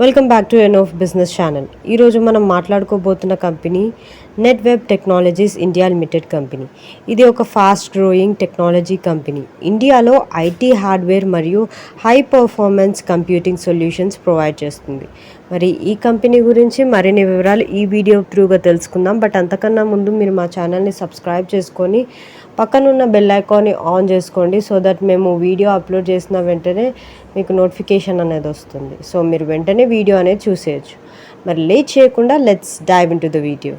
Welcome back to N of business channel ఈరోజు మనం మాట్లాడుకోబోతున్న company net web technologies India limited company. ఇది ఒక fast growing technology company. ఇండియాలో IT hardware మరియు high performance computing solutions provide చేస్తుంది. మరి ఈ కంపెనీ గురించి మరిన్ని వివరాలు ఈ వీడియో త్రూగా తెలుసుకుందాం. బట్ అంతకన్నా ముందు మీరు మా ఛానల్ని సబ్స్క్రైబ్ చేసుకొని పక్కనున్న బెల్ ఐకాన్ని ఆన్ చేసుకోండి సో దట్ మేము వీడియో అప్లోడ్ చేసిన వెంటనే మీకు నోటిఫికేషన్ అనేది వస్తుంది. సో మీరు వెంటనే వీడియో అనేది చూసేయచ్చు. మరి లేట్ చేయకుండా let's dive into the video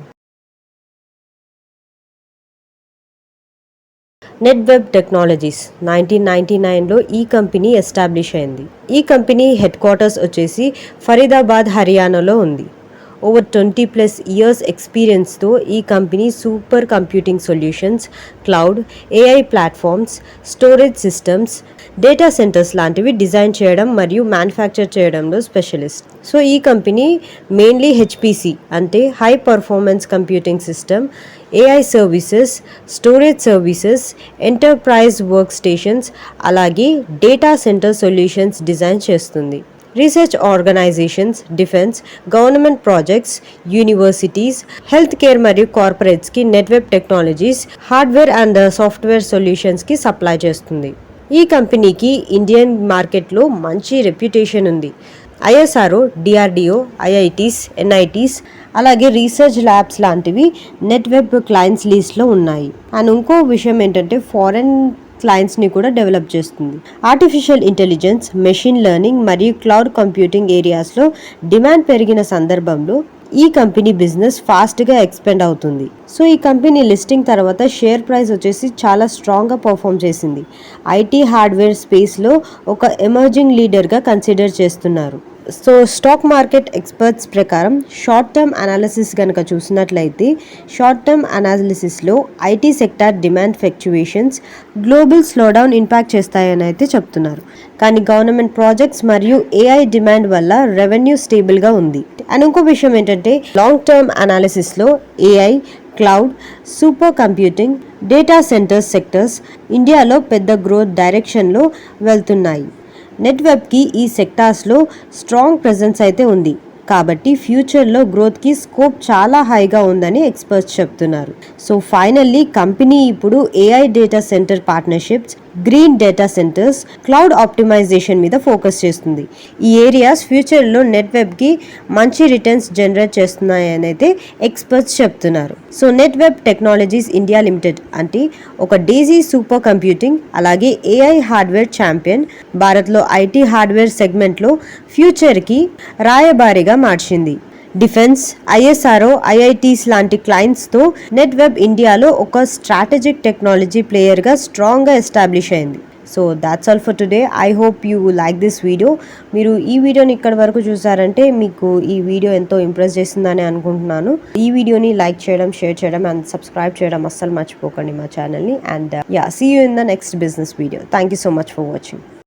net web technologies nineteen ninety నైన్లో ఈ కంపెనీ ఎస్టాబ్లిష్ అయింది. ఈ కంపెనీ హెడ్ క్వార్టర్స్ వచ్చేసి ఫరీదాబాద్ హర్యానాలో ఉంది. ఓవర్ ట్వంటీ ప్లస్ ఇయర్స్ ఎక్స్పీరియన్స్తో ఈ company super computing solutions cloud AI platforms storage systems data centres లాంటివి డిజైన్ చేయడం మరియు మ్యానుఫ్యాక్చర్ చేయడంలో స్పెషలిస్ట్ సో ఈ కంపెనీ మెయిన్లీ హెచ్పిసి అంటే high performance computing system AI services storage services enterprise work stations అలాగే data centre solutions design చేస్తుంది. Research organisations defence government projects universities health care మరియు కార్పొరేట్స్కి Netweb technologies hardware and software సొల్యూషన్స్కి supply చేస్తుంది. ఈ కంపెనీకి Indian మార్కెట్లో మంచి reputation ఉంది. ISRO DRDO IITs NITs అలాగే రీసెర్చ్ ల్యాబ్స్ లాంటివి నెట్ వెబ్ క్లయింట్స్ లిస్ట్లో ఉన్నాయి. అండ్ ఇంకో విషయం ఏంటంటే ఫారెన్ క్లయింట్స్ని కూడా డెవలప్ చేస్తుంది. ఆర్టిఫిషియల్ ఇంటెలిజెన్స్ మెషిన్ లెర్నింగ్ మరియు క్లౌడ్ కంప్యూటింగ్ ఏరియాస్లో డిమాండ్ పెరిగిన సందర్భంలో ఈ కంపెనీ బిజినెస్ ఫాస్ట్గా ఎక్స్పెండ్ అవుతుంది. సో ఈ కంపెనీ లిస్టింగ్ తర్వాత షేర్ ప్రైస్ వచ్చేసి చాలా స్ట్రాంగ్గా పర్ఫామ్ చేసింది. ఐటీ హార్డ్వేర్ స్పేస్లో ఒక ఎమర్జింగ్ లీడర్గా కన్సిడర్ చేస్తున్నారు. సో స్టాక్ మార్కెట్ ఎక్స్పర్ట్స్ ప్రకారం షార్ట్ టర్మ్ అనాలిసిస్ కనుక చూసినట్లయితే short term అనాలిసిస్లో IT sector demand fluctuations global slowdown impact చేస్తాయని అయితే చెప్తున్నారు. కానీ గవర్నమెంట్ ప్రాజెక్ట్స్ మరియు ఏఐ డిమాండ్ వల్ల రెవెన్యూ స్టేబుల్గా ఉంది. అండ్ ఇంకో విషయం ఏంటంటే long term అనాలిసిస్లో AI cloud super computing data centres sectors ఇండియాలో పెద్ద గ్రోత్ డైరెక్షన్లో వెళ్తున్నాయి. నెట్వెబ్కి ఈ సెక్టార్స్లో స్ట్రాంగ్ ప్రెజెన్స్ అయితే ఉంది. కాబట్టి ఫ్యూచర్లో గ్రోత్కి స్కోప్ చాలా హైగా ఉందని ఎక్స్పర్ట్స్ చెప్తున్నారు. సో ఫైనల్లీ కంపెనీ ఇప్పుడు AI data centre partnerships green data centres cloud optimisation మీద ఫోకస్ చేస్తుంది. ఈ ఏరియాస్ ఫ్యూచర్లో నెట్ వెబ్కి మంచి రిటర్న్స్ జనరేట్ చేస్తున్నాయని అయితే ఎక్స్పర్ట్స్ చెప్తున్నారు. So net web technologies India limited అంటే ఒక డీజీ సూపర్ కంప్యూటింగ్ అలాగే ఏఐ హార్డ్వేర్ ఛాంపియన్ భారత్లో ఐటీ హార్డ్వేర్ సెగ్మెంట్లో ఫ్యూచర్కి రాయబారిగా మార్చింది. డిఫెన్స్ ఐఎస్ఆర్ఓ ఐఐటీస్ లాంటి క్లయింట్స్తో నెట్ వెబ్ ఇండియాలో ఒక స్ట్రాటజిక్ టెక్నాలజీ ప్లేయర్గా స్ట్రాంగ్గా ఎస్టాబ్లిష్ అయింది. So that's all for today I hope you like this video మీరు ఈ వీడియోని ఇక్కడ వరకు చూసారంటే మీకు ఈ వీడియో ఎంతో ఇంప్రెస్ చేసిందని అనుకుంటున్నాను. ఈ వీడియోని లైక్ చేయడం షేర్ చేయడం అండ్ సబ్స్క్రైబ్ చేయడం అస్సలు మర్చిపోకండి మా ఛానల్ని and yeah see you in the next business video thank you so much for watching